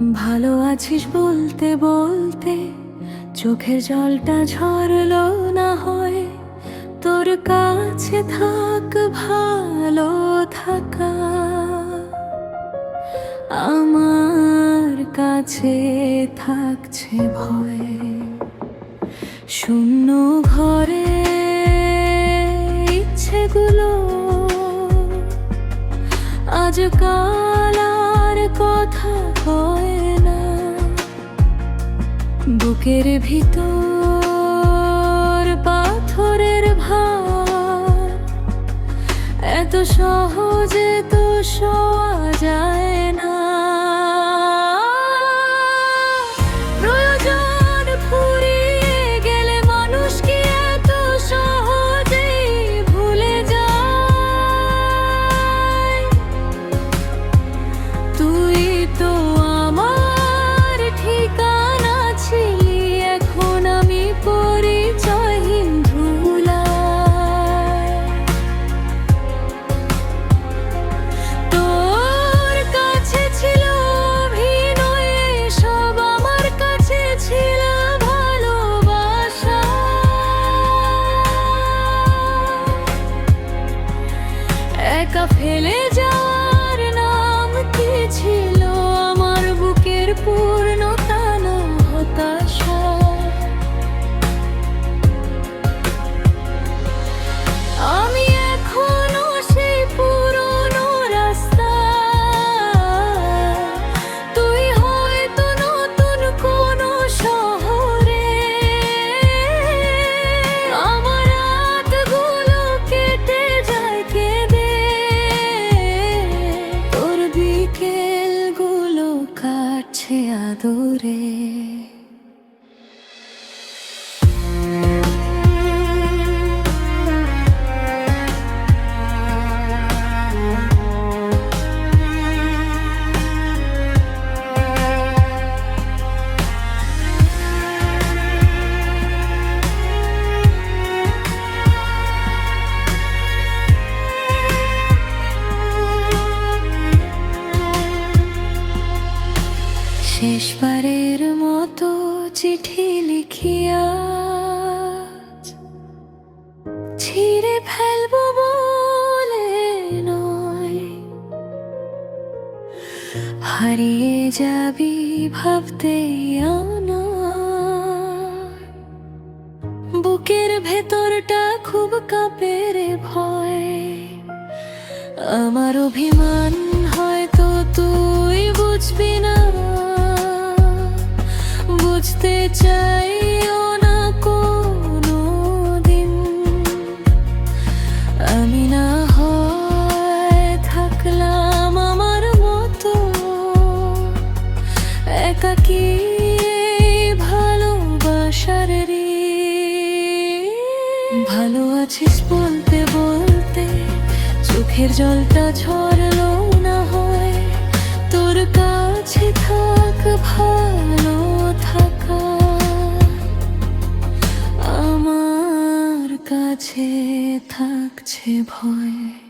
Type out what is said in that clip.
ভালো আছিস বলতে বলতে, চোখের জলটা ঝরলো না হয়। তোর কাছে থাক, ভালো থাকা। আমার কাছে থাকছে ভয়। শূন্য ঘরে ইচ্ছেগুলো। আজকাল আর কথা বুকের ভিতর পাথরের ভার। এত সহজে তো শোয়া যায় না। একা ফেলে যাওয়ার নাম কি ছিল te adoré. শেষবারের মতো চিঠি লিখিয়া ছিঁড়ে ফেলব বলে নয়। হারিয়ে যাবি ভাবতে আনা বুকের ভেতরটা খুব কাঁপে ভয়। আমার অভিমান হয়তো তুই বুঝবি না কোনো দিন আমি না হয় থাকলাম আমার মতো। একাকি রে। ভালো আছিস বলতে বলতে চোখের জলটা ঝরলো না হয়। তোর কাছে থাক কাছে থাকছে ভয়।